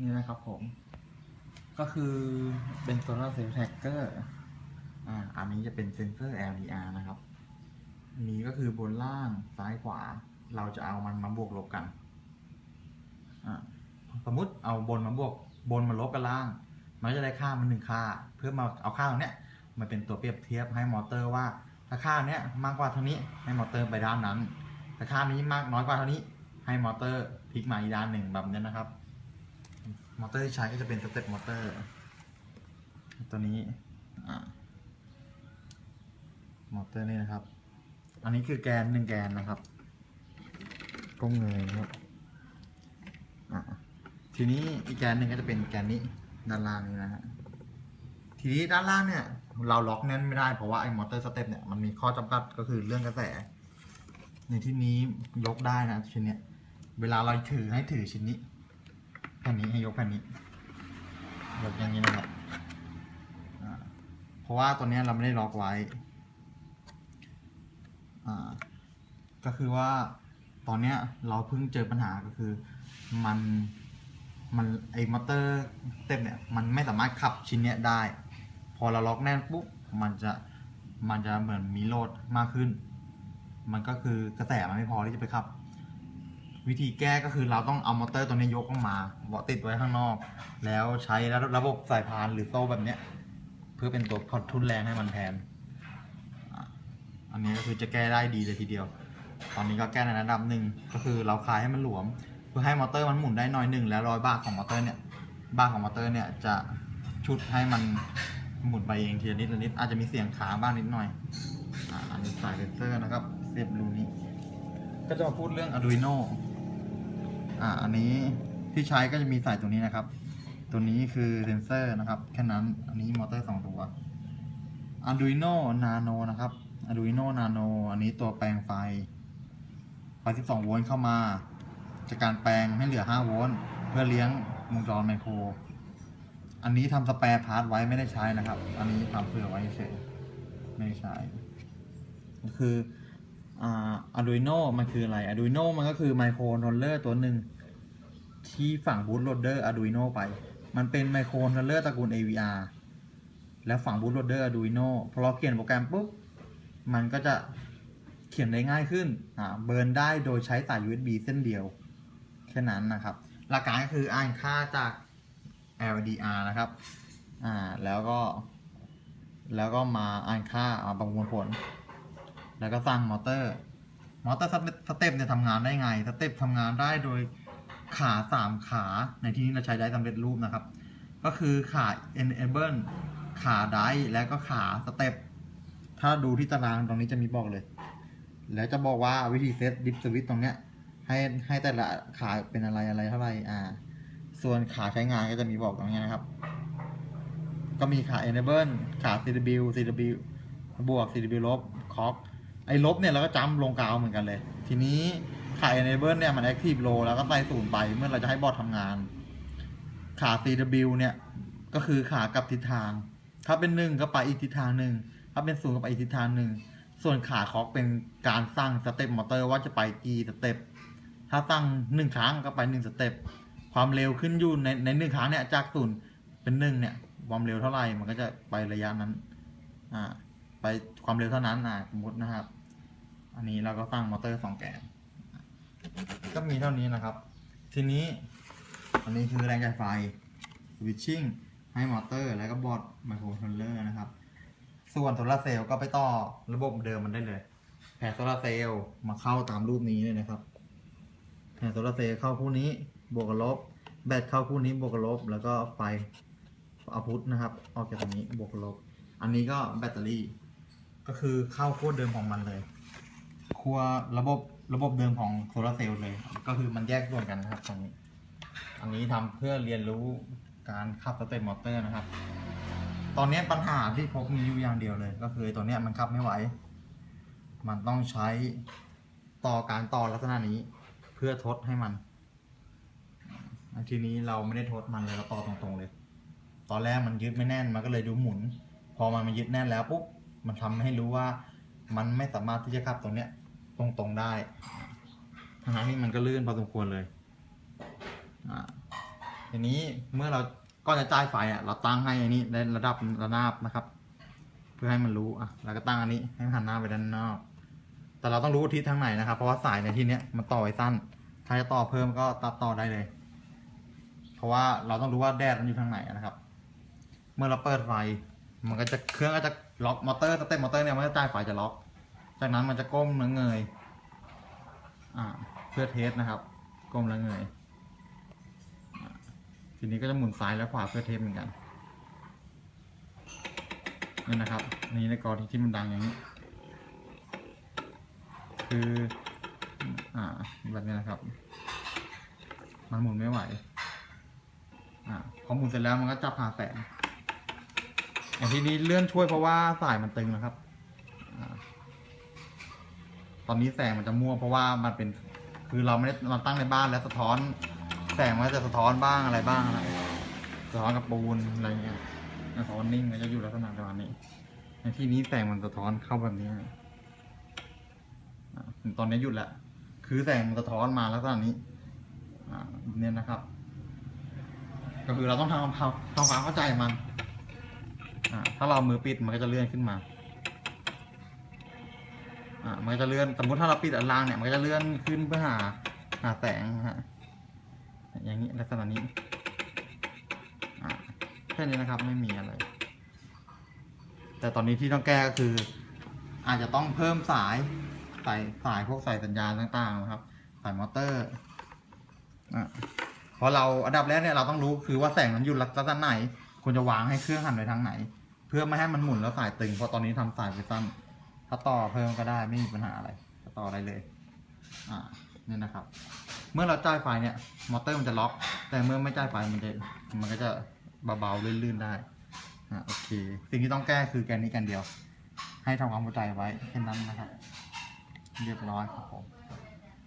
นี่นะครับผม ก็คือเป็นโซลาร์เซลล์แท็กเกอร์อ่าอันนี้จะเป็นเซนเซอร์ LDR นะครับนี้ก็คือบนล่างซ้ายขวา เราจะเอามันมาบวกลบกันสมมติเอาบนมาบวกบนมาลบกับล่าง มันจะได้ค่ามันหนึ่งค่า เพื่อมาเอาค่าตรงเนี้ยมาเป็นตัวเปรียบเทียบให้มอเตอร์ว่า ถ้าค่าเนี้ยมากกว่าเท่านี้ให้มอเตอร์ไปด้านนั้น ถ้าค่านี้มากน้อยกว่าเท่านี้ ให้มอเตอร์พลิกมาอีกด้านหนึ่งแบบนี้นะครับ มอเตอร์ที่ใช้ก็จะเป็นสเต็ปมอเตอร์ตัวนี้มอเตอร์นี่นะครับ อันนี้คือแกนหนึ่งแกนนะครับก้มเงยนะครับทีนี้อีกแกนหนึ่งก็จะเป็นแกนนี้ด้านล่างนี้นะฮะทีนี้ด้านล่างเนี่ย เราล็อกแน่นไม่ได้เพราะว่าไอ้มอเตอร์สเต็ปเนี่ยมันมีข้อจำกัดก็คือเรื่องกระแส ในที่นี้ยกได้นะชิ้นเนี้ยเวลาเราถือให้ถือชิ้นนี้ แผ่นนี้ให้ยกแผ่นนี้ยกอย่างนี้นะครับเพราะว่าตัวนี้เราไม่ได้ล็อกไว้ก็คือว่าตอนเนี้ยเราเพิ่งเจอปัญหาก็คือมันมันไอมอเตอร์เต็มเนี่ยมันไม่สามารถขับชิ้นเนี้ยได้ พอเราล็อกแน่นปุ๊บมันจะมันจะเหมือนมีโหลดมากขึ้น มันก็คือกระแสมันไม่พอที่จะไปขับ วิธีแก้ก็คือเราต้องเอามอเตอร์ตัวนี้ยกออกมาเบาะติดไว้ข้างนอก แล้วใช้ระบบสายพานหรือโซ่แบบเนี้ย เพื่อเป็นตัวพอทุนแรงให้มันแทน อันนี้ก็คือจะแก้ได้ดีเลยทีเดียว ตอนนี้ก็แก้ในระดับหนึ่งก็คือเราคลายให้มันหลวม เพื่อให้มอเตอร์มันหมุนได้น่อยหนึ่งแล้วรอยบ้าของมอเตอร์เนี่ยบ้าของมอเตอร์เนี่ยจะชุดให้มันหมุนไปเองทีละนิดละนิดอาจจะมีเสียงขาบ้างนิดหน่อยอ,อันนี้สายเซนเซอร์นะครับเสียบรูนี้ก็จะมาพูดเรื่อง Arduino อ่าอันนี้ที่ใช้ก็จะมีสายตัวนี้นะครับ ตัวนี้คือเซนเซอร์นะครับ แค่นั้น อันนี้มอเตอร์สองตัว Arduino Nano นะครับ Arduino Nano อันนี้ตัวแปลงไฟ ไฟ 12 โวลต์เข้ามา จากการแปลงให้เหลือ 5 โวลต์เพื่อเลี้ยงวงจรไมโคร อันนี้ทำสแปร์พาร์ทไว้ไม่ได้ใช้นะครับ อันนี้ทำเผื่อไว้เฉยไม่ได้ใช้ ก็คือ Arduino มันคืออะไร Arduino มันก็คือไมโครโ o ลเลอร์ตัวหนึ่งที่ฝั่งบูตโ l ลดเดอร์ Arduino ไป มันเป็นไมโครโ o ลเลอร์ตระกูล AVR แล้วฝั่งบูตโ l ลดเดอร์ Arduino พอเราเขียนโปรแกรมปุ๊บ มันก็จะเขียนได้ง่ายขึ้นเบิร์นได้โดยใช้สาย USB เส้นเดียว แค่นั้นนะครับ หลักการก็คืออ่านค่าจาก LDR นะครับ อ่า แล้วก็ แล้วก็มาอ่านค่าประมวลผล แล้วก็สร้างมอเตอร์ มอเตอร์สเต็ปเนี่ยทำงานได้ไง สเต็ปทำงานได้โดยขาสามขา ในที่นี้เราใช้ได้สำเร็จรูปนะครับ ก็คือขา enable ขาไดและก็ขาสเต็ป ถ้าดูที่ตารางตรงนี้จะมีบอกเลย แล้วจะบอกว่าวิธีเซตดิฟสวิตตรงเนี้ย ให้ให้แต่ละขาเป็นอะไรอะไรเท่าไหร่ อ่า ส่วนขาใช้งานก็จะมีบอกตรงนี้นะครับ ก็มีขา enable ขา CW CW บวก CW ลบ c o c k ไอ้ลบเนี่ยเราก็จำลงกาวเหมือนกันเลย ทีนี้ขา enable เนี่ยมัน active low แล้วก็ใส่ศูนย์ไปเมื่อเราจะให้บอร์ดทำงาน ขา CW เนี่ยก็คือขากับทิศทาง ถ้าเป็นหนึ่งก็ไปอีกทิศทางหนึ่งถ้าเป็นศูนย์ก็ไปอีกทิศทางหนึ่งส่วนขาคอกเป็นการสร้างสเต็ปมอเตอร์ว่าจะไปกี่สเต็ปถ้าตั้งหนึ่งครั้งก็ไปหนึ่งสเต็ปความเร็วขึ้นอยู่ในในหนึ่งครั้งเนี่ยจากศูนย์เป็นหนึ่งเนี่ยความเร็วเท่าไหร่มันก็จะไประยะนั้นอ่าไปความเร็วเท่านั้นนะสมมตินะครับ อันนี้เราก็ตั้งมอเตอร์สองแกน ก็มีเท่านี้นะครับ ทีนี้อันนี้คือแรงจ่ายไฟสวิตชิ่งให้มอเตอร์ แล้วก็บอร์ดไมโครคอนโทรลเลอร์นะครับ ส่วนโซลาเซลล์ก็ไปต่อระบบเดิมมันได้เลย แผงโซลาเซลล์มาเข้าตามรูปนี้เลยนะครับ แผงโซลาเซลล์เข้าคู่นี้บวกกับลบ แบตเข้าคู่นี้บวกกับลบ แล้วก็ไฟเอาพุทนะครับ ออกจากตรงนี้บวกกับลบ อันนี้ก็แบตเตอรี่ ก็คือเข้าขั้วเดิมของมันเลย ขัวระบบระบบเดิมของโซลาเซลล์เลย ก็คือมันแยกส่วนกันนะครับตรงนี้ อันนี้ทำเพื่อเรียนรู้การขับสเต็ปมอเตอร์นะครับ ตอนนี้ปัญหาที่พบมีอยู่อย่างเดียวเลย ก็คือตัวเนี้ยมันขับไม่ไหว มันต้องใช้ต่อการต่อลักษณะนี้เพื่อทดให้มัน ทีนี้เราไม่ได้ทดมันเลยเราต่อตรงๆเลย ตอนแรกมันยึดไม่แน่นมันก็เลยดูหมุน พอมันมายึดแน่นแล้วปุ๊บมันทำให้รู้ว่า มันไม่สามารถที่จะขับตรงเนี้ย ตรงๆได้ทั้งที่มันก็ลื่นพอสมควรเลยอ่าทีนี้เมื่อเราก็จะจ่ายไฟอะ เราตั้งให้อันนี้ได้ระดับระนาบนะครับ เพื่อให้มันรู้อะแล้วก็ตั้งอันนี้ให้มันหันหน้าไปด้านนอก แต่เราต้องรู้ทิศทางไหนนะครับ เพราะว่าสายในที่เนี้ยมันต่อไว้สั้น ถ้าจะต่อเพิ่มก็ตัดต่อได้เลย เพราะว่าเราต้องรู้ว่าแดดมันอยู่ทางไหนนะครับ เมื่อเราเปิดไฟ มันก็จะเครื่องก็จะล็อกมอเตอร์สเต็ปมอเตอร์เนี่ยมันจะจ่ายไฟจะล็อก จากนั้นมันจะก้มแล้วเงยอ่าเพื่อเทสนะครับ ก้มแล้วเงยทีนี้ก็จะหมุนซ้ายและขวาเพื่อเทสเหมือนกันนี่นะครับนี่ในกรณีที่มันดังอย่างนี้ คืออ่าแบบนี้นะครับ มันหมุนไม่ไหวอ่าพอหมุนเสร็จแล้วมันก็จับหาแสง อย่างที่นี้เลื่อนช่วยเพราะว่าสายมันตึงนะครับอตอนนี้แสงมันจะมั่วเพราะว่ามันเป็น คือเราไม่ได้เราตั้งในบ้านแล้วสะท้อน แสงมันก็จะสะท้อนบ้างอะไรบ้างอะไรสะท้อนกับปูนอะไรเงี้ยสะท้อนนิ่งมันจะอยู่ลักษณะประมาณนี้ในที่นี้แสงมันสะท้อนเข้าแบบนี้ตอนนี้หยุดแล้วคือแสงมันสะท้อนมาลักษณะนี้เนี่ยนะครับ ก็คือเราต้องทำทำทำความเข้าใจมัน ถ้าเรามือปิดมันก็จะเลื่อนขึ้นมาอ่ามันก็จะเลื่อนสมมติถ้าเราปิดอันล่างเนี่ยมันก็จะเลื่อนขึ้นเพื่อหาหาแสงฮะอย่างนี้ลักษณะนี้อ่าแค่นี้นะครับไม่มีอะไร แต่ตอนนี้ที่ต้องแก้ก็คือ อาจจะต้องเพิ่มสายสายสายพวกสายสัญญาณต่างๆนะครับ สายมอเตอร์อ่าเพราะเราอันดับแรกเนี่ยเราต้องรู้คือว่าแสงมันอยู่ลักษณะไหน ควรจะวางให้เครื่องหันไปทางไหน เพื่อไม่ให้มันหมุนแล้วสายตึงเพราะตอนนี้ทำสายไปสั้นถ้าต่อเพิ่มก็ได้ไม่มีปัญหาอะไรก็ต่อได้เลย อ่าเนี่ยนะครับ เมื่อเราจ่ายไฟเนี่ยมอเตอร์มันจะล็อก แต่เมื่อไม่จ่ายไฟมันจะมันก็จะเบาๆลื่นๆได้อ่าโอเค สิ่งที่ต้องแก้คือแกนนี้แกันเดียว ให้ทำความเข้าใจไว้แค่นั้นนะครับ เรียบร้อยครับผม